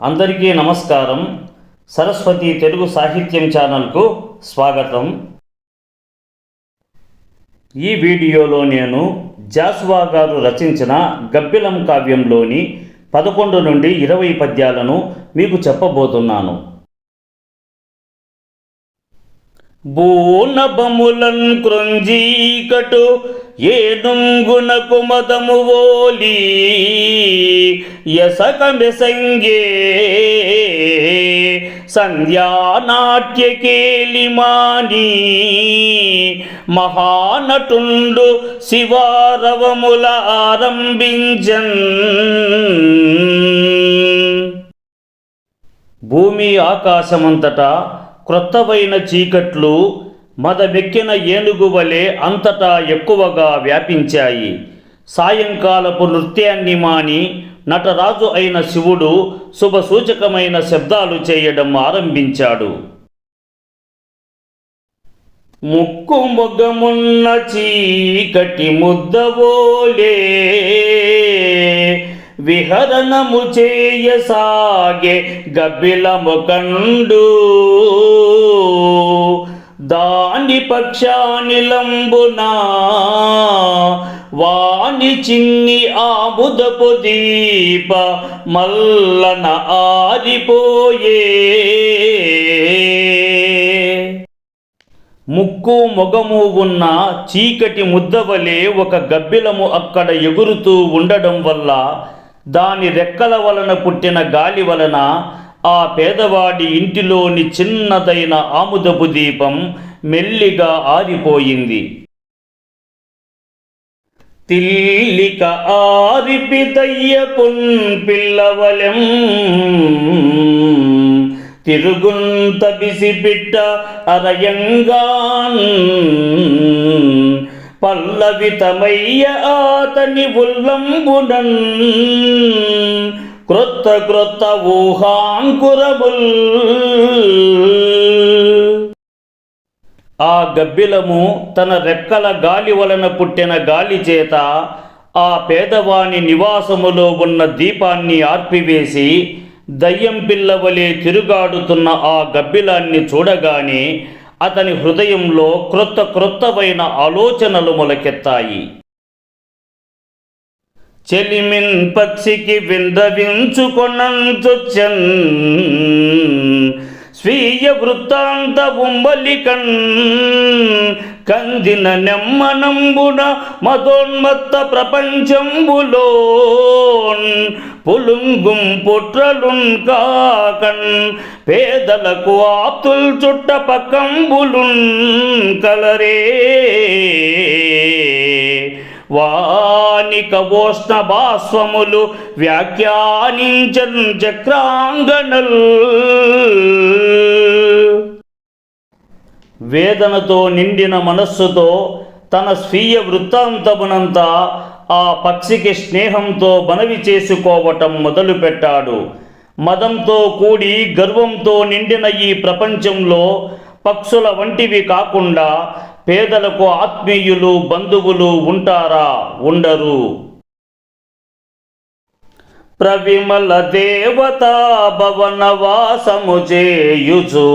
అందరికీ నమస్కారం. సరస్వతి తెలుగు సాహిత్యం ఛానల్కు స్వాగతం. ఈ వీడియోలో నేను జాస్వా గారు రచించిన గబ్బిలం కావ్యంలోని పదకొండు నుండి ఇరవై పద్యాలను మీకు చెప్పబోతున్నాను. బూనబములన్ కృంజీకటు ఏనుంగునకు మదము ఓలి యసక మెసంగే సంధ్యానాట్య కేలిమాని మహానటుండు శివారవముల ఆరంభించన్. భూమి ఆకాశమంతటా క్రొత్తవైన చీకట్లు మదమెక్కిన ఏనుగు వలె అంతటా ఎక్కువగా వ్యాపించాయి. సాయంకాలపు నృత్యాన్ని మాని నటరాజు అయిన శివుడు శుభసూచకమైన శబ్దాలు చేయడం ఆరంభించాడు. ముక్కు మొగ్గమున్న చీకటి ముద్దవోలే విహరణము చేయసాగే గబ్బిలము కండు. దాని పక్షానిలంబునా? వాణి చిన్ని ఆముదపు దీప మల్లన ఆరిపోయే. ముక్కు మొగము ఉన్న చీకటి ముద్దవలే ఒక గబ్బిలము అక్కడ ఎగురుతూ ఉండడం వల్ల దాని రెక్కల వలన పుట్టిన గాలి వలన ఆ పేదవాడి ఇంటిలోని చిన్నదైన ఆముదపు దీపం మెల్లిగా ఆరిపోయింది. తిల్లిక ఆరిపితయ్య పిల్లవలెం తిరుగుంత బిసిపిట్ట అరయంగాన్. పల్లవితమయ్య ఆతని ఉల్లంబునన్. క్రొత్త క్రొత్త ఊహాంకురబుల్ ఆ గబ్బిలము తన రెక్కల గాలి వలన పుట్టిన గాలి చేత ఆ పేదవాని నివాసములో ఉన్న దీపాన్ని ఆర్పివేసి దయ్యం పిల్లవలే తిరుగాడుతున్న ఆ గబ్బిలాన్ని చూడగానే అతని హృదయంలో క్రొత్త క్రొత్తవైన ఆలోచనలు మొలకెత్తాయి. చెలిమిన్ పక్షికి విందవించుకొనంచొచ్చన్ స్వీయ వృత్తాంత బొంబలికన్ కందిన నెమ్మనంబున మతోన్మత్త ప్రపంచంబులోన్ పులుంగుం పుట్రలున్ కాకన్ పేదలకు ఆప్తుల్ చుట్ట పక్కంబులున్ కలరే. వానిక ఓష్ణ భాస్వములు వ్యాఖ్యానించన్ చక్రాంగణల్ వేదనతో నిండిన మనస్సుతో తన స్వీయ వృత్తాంతమునంతా ఆ పక్షికి స్నేహంతో మనవి చేసుకోవటం మొదలుపెట్టాడు. మదంతో కూడి గర్వంతో నిండిన ఈ ప్రపంచంలో పక్షుల వంటివి కాకుండా పేదలకు ఆత్మీయులు బంధువులు ఉంటారా? ఉండరు. ప్రవిమల దేవతా భవనవాసము చేయుచు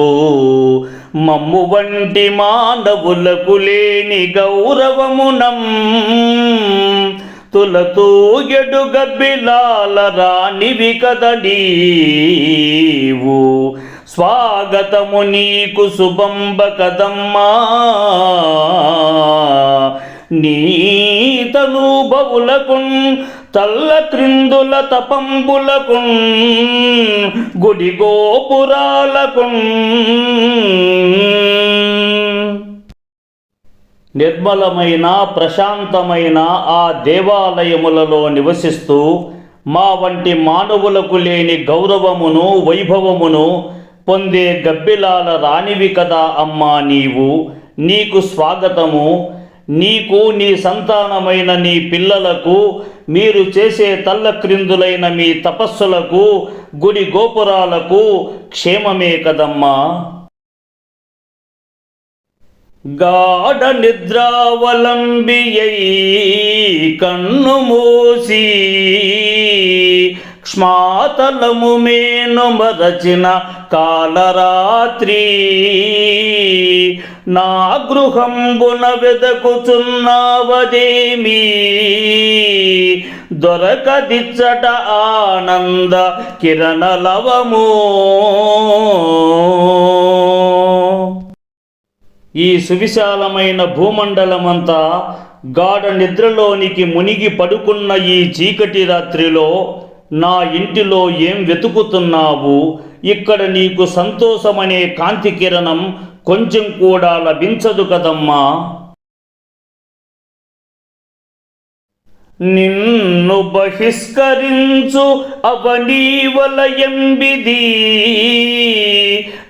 మమ్ము వంటి మానవులకు లేని గౌరవమునం. తులతూయడు గబ్బిలాల రాణివి కద నీవు. స్వాగతము నీకు శుభంబ కదమ్మా. నీతను బవులకున్ తల్ల క్రిందుల తపంబులకున్ గుడి గోపురాలకున్ నిర్మలమైన ప్రశాంతమైన ఆ దేవాలయములలో నివసిస్తూ మా వంటి మానవులకు లేని గౌరవమును వైభవమును పొందే గబ్బిలాల రానివి కదా అమ్మా నీవు. నీకు స్వాగతము. నీకు నీ సంతానమైన నీ పిల్లలకు మీరు చేసే తల్ల క్రిందులైన మీ తపస్సులకు గుడి గోపురాలకు క్షేమమే కదమ్మా. గాఢ నిద్రావలంబియై కన్ను మూసి క్ష్మాతలము మేను మరచిన కాలరాత్రి. నా గృహంబున వెదకుచున్నావదేమీ? దొరకదిచ్చట ఆనంద కిరణలవము. ఈ సువిశాలమైన భూమండలమంతా గాఢ నిద్రలోనికి మునిగి పడుకున్న ఈ చీకటి రాత్రిలో నా ఇంటిలో ఏం వెతుకుతున్నావు? ఇక్కడ నీకు సంతోషమనే కాంతి కిరణం కొంచెం కూడా లభించదు కదమ్మా. నిన్ను బహిష్కరించు అవనీవలయంబిది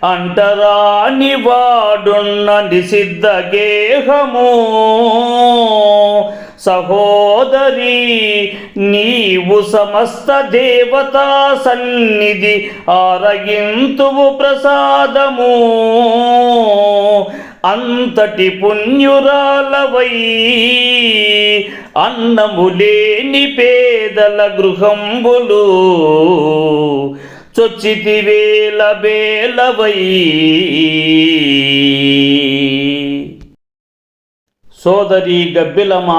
అంటరాని వాడున్న నిషిద్ధ గేహము. సహోదరి నీవు సమస్త దేవతా సన్నిధి ఆరగింతువు ప్రసాదము. అంతటి పుణ్యురాలవై అన్నము లేని పేదల గృహంబులు చొచ్చితి వేల బేలవై. సోదరి గబ్బిలమ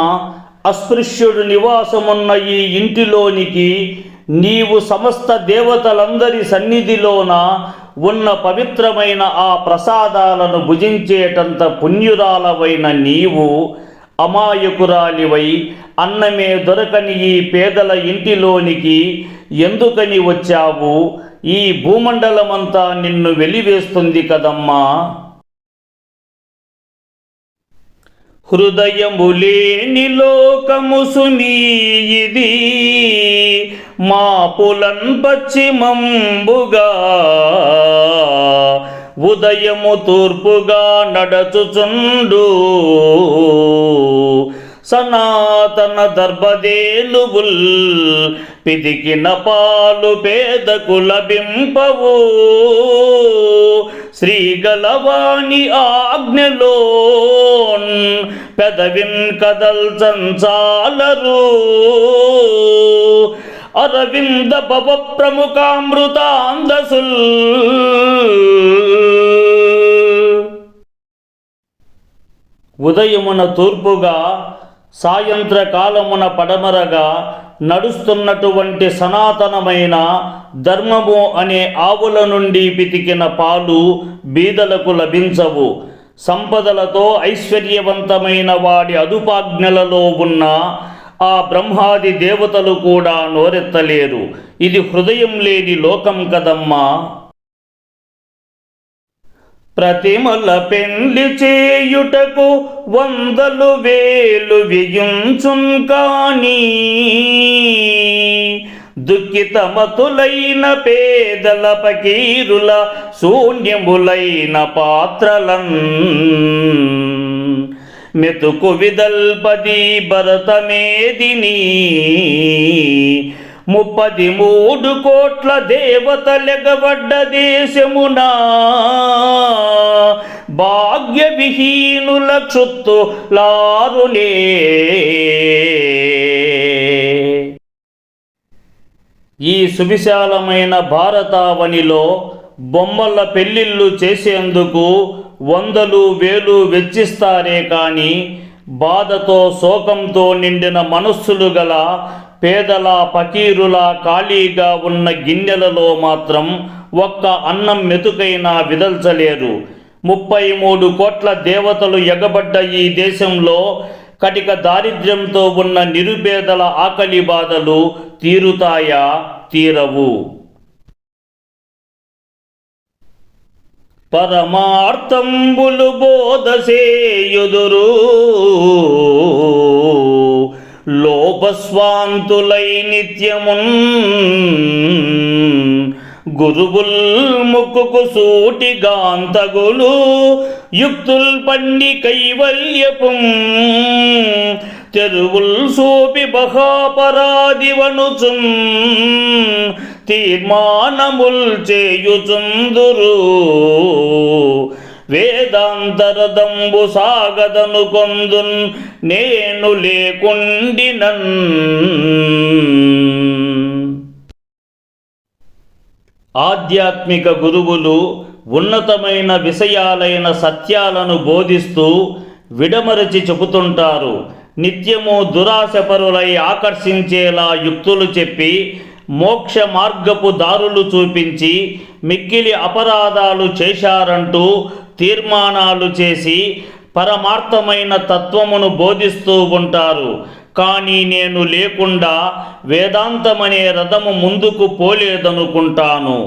అస్పృశ్యుడు నివాసమున్న ఈ ఇంటిలోనికి నీవు సమస్త దేవతలందరి సన్నిధిలోన ఉన్న పవిత్రమైన ఆ ప్రసాదాలను భుజించేటంత పుణ్యురాలవైన నీవు అమాయకురాలివై అన్నమే దొరకని ఈ పేదల ఇంటిలోనికి ఎందుకని వచ్చావు? ఈ భూమండలమంతా నిన్ను వెలివేస్తుంది కదమ్మా. హృదయములేని లోకము సునీ ఇది మా పశ్చిమంబుగా ఉదయము తూర్పుగా నడచుచుండు. సనాతన దర్భదేలుబుల్ పిదికిన పాలు పేదకు లభింపవు. శ్రీగలవాణి ఆజ్ఞలోన్ పెదవిన్ కదల్ సంచాలరు అరవింద భవ ప్రముఖామృతాందసుల్ ఉదయమున తూర్పుగా సాయంత్రకాలమున పడమరగా నడుస్తున్నటువంటి సనాతనమైన ధర్మము అనే ఆవుల నుండి పితికిన పాలు బీదలకు లభించవు. సంపదలతో ఐశ్వర్యవంతమైన వాడి అదుపాజ్ఞలలో ఉన్న ఆ బ్రహ్మాది దేవతలు కూడా నోరెత్తలేరు. ఇది హృదయం లేని లోకం కదమ్మా. ప్రతిమల పెండ్లి చేయుటకు వందలు వేలు వియుంచుం కానీ. దుఃఖితమతులైన పేదల పకీరుల శూన్యములైన పాత్రలన్. మెతుకు విదల్పది భరతమేదిని ముప్పది మూడు కోట్ల దేవతలెగబడ్డ దేశమునా భాగ్య విహీనుల చుత్తు లారులే ఈ సువిశాలమైన భారతావనిలో బొమ్మల పెళ్ళిళ్ళు చేసేందుకు వందలు వేలు వెచ్చిస్తారే కానీ బాధతో శోకంతో నిండిన మనస్సులు గల పేదల పకీరుల ఖాళీగా ఉన్న గిన్నెలలో మాత్రం ఒక్క అన్నం మెతుకైనా విదల్చలేరు. ముప్పై మూడు కోట్ల దేవతలు ఎగబడ్డ ఈ దేశంలో కటిక దారిద్ర్యంతో ఉన్న నిరుపేదల ఆకలి బాధలు తీరుతాయా తీరవు. పరమార్థంబులు బోధసేయుదురు లోపస్వాంతులై నిత్యమున్ గురువుల్ ముక్కుకు సూటి గాంతగులు యుక్తుల్ పండి కైవల్యపుం తెరువుల్ సోపి బహాపరాదివనుచున్ తీర్మానముల్ చేయుచుందురు వేదాంతరదంబు సాగదను కొందున్ నేను లేకుండినన్. ఆధ్యాత్మిక గురువులు ఉన్నతమైన విషయాలైన సత్యాలను బోధిస్తూ విడమరచి చెబుతుంటారు. నిత్యము దురాశపరులై ఆకర్షించేలా యుక్తులు చెప్పి మోక్ష మార్గపు దారులు చూపించి మిక్కిలి అపరాధాలు చేశారంటూ తీర్మానాలు చేసి పరమార్థమైన తత్వమును బోధిస్తూ ఉంటారు. కానీ నేను లేకుండా వేదాంతమనే రథము ముందుకు పోలేదనుకుంటాను.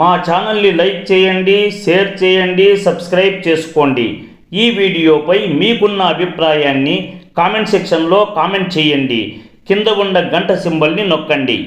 మా ఛానల్ని లైక్ చేయండి షేర్ చేయండి సబ్స్క్రైబ్ చేసుకోండి. ఈ వీడియోపై మీకున్న అభిప్రాయాన్ని కామెంట్ సెక్షన్లో కామెంట్ చేయండి. కింద ఉన్న గంట సింబల్ని నొక్కండి.